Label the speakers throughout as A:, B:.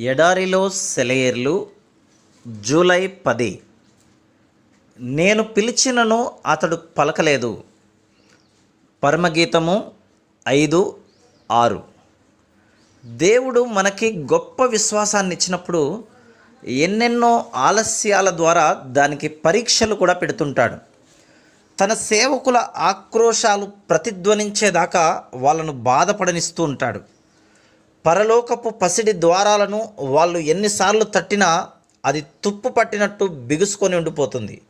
A: ఎడారిలో సెలయేర్లు జూలై పది. నేను పిలిచినను అతడు పలకలేదు. పరమగీతము ఐదు ఆరు. దేవుడు మనకి గొప్ప విశ్వాసాన్ని ఇచ్చినప్పుడు ఎన్నెన్నో ఆలస్యాల ద్వారా దానికి పరీక్షలు కూడా పెడుతుంటాడు. తన సేవకుల ఆక్రోశాలు ప్రతిధ్వనించేదాకా వాళ్ళను బాధపడనిస్తూ ఉంటాడు. పరలోకపు పసిడి ద్వారాలను వాళ్ళు ఎన్నిసార్లు తట్టినా అది తుప్పు పట్టినట్టు బిగుసుకొని ఉండిపోతుంది.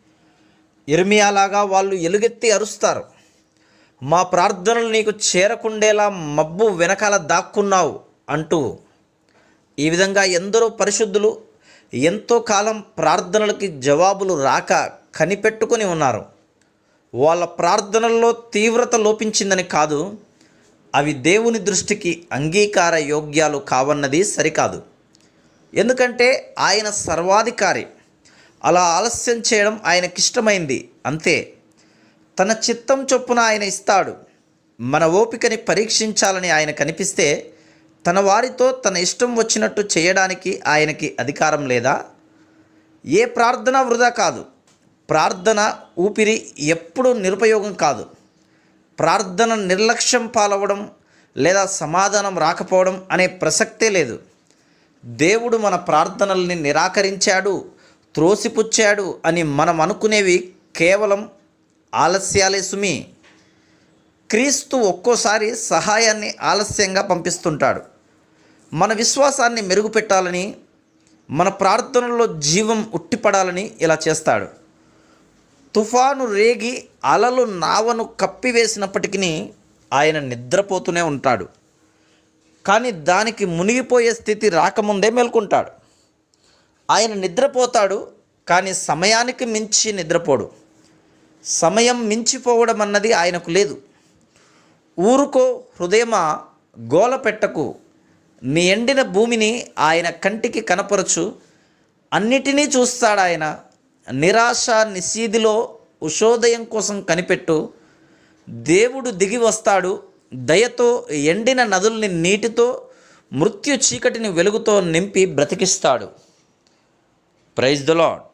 A: ఇర్మియాలాగా వాళ్ళు ఎలుగెత్తి అరుస్తారు. మా ప్రార్థనలు నీకు చేరకుండేలా మబ్బు వెనకాల దాక్కున్నావు అంటూ. ఈ విధంగా ఎందరో పరిశుద్ధులు ఎంతో కాలం ప్రార్థనలకి జవాబులు రాక కనిపెట్టుకొని ఉన్నారు. వాళ్ళ ప్రార్థనల్లో తీవ్రత లోపించిందని కాదు అవి దేవుని దృష్టికి అంగీకార యోగ్యాలు కావన్నది సరికాదు. ఎందుకంటే ఆయన సర్వాధికారి. అలా ఆలస్యం చేయడం ఆయనకిష్టమైంది. అంతే. తన చిత్తం చొప్పున ఆయన ఇస్తాడు. మన ఓపికని పరీక్షించాలని ఆయన కనిపిస్తే తన వారితో తన ఇష్టం వచ్చినట్టు చేయడానికి ఆయనకి అధికారం లేదా? ఏ ప్రార్థన వృధా కాదు. ప్రార్థన ఊపిరి ఎప్పుడూ నిరుపయోగం కాదు. ప్రార్థన నిర్లక్ష్యం పాలవడం లేదా సమాధానం రాకపోవడం అనే ప్రసక్తే లేదు. దేవుడు మన ప్రార్థనల్ని నిరాకరించాడు త్రోసిపుచ్చాడు అని మనం అనుకునేవి కేవలం ఆలస్యాలే సుమి. క్రీస్తు ఒక్కోసారి సహాయాన్ని ఆలస్యంగా పంపిస్తుంటాడు. మన విశ్వాసాన్ని మెరుగుపెట్టాలని మన ప్రార్థనల్లో జీవం ఉట్టిపడాలని ఇలా చేస్తాడు. తుఫాను రేగి అలలు నావను కప్పివేసినప్పటికీ ఆయన నిద్రపోతూనే ఉంటాడు. కానీ దానికి మునిగిపోయే స్థితి రాకముందే మేల్కొంటాడు. ఆయన నిద్రపోతాడు కానీ సమయానికి మించి నిద్రపోడు. సమయం మించిపోవడం అన్నది ఆయనకు లేదు. ఊరుకో హృదయమా గోల పెట్టకు. నీ ఎండిన భూమిని ఆయన కంటికి కనపరచు. అన్నిటినీ చూస్తాడు ఆయన నిరాశ నిశీధిలో ఉషోదయం కోసం కనిపెట్టు. దేవుడు దిగి వస్తాడు. దయతో ఎండిన నదుల్ని నీటితో మృత్యు చీకటిని వెలుగుతో నింపి బ్రతికిస్తాడు. Praise the lord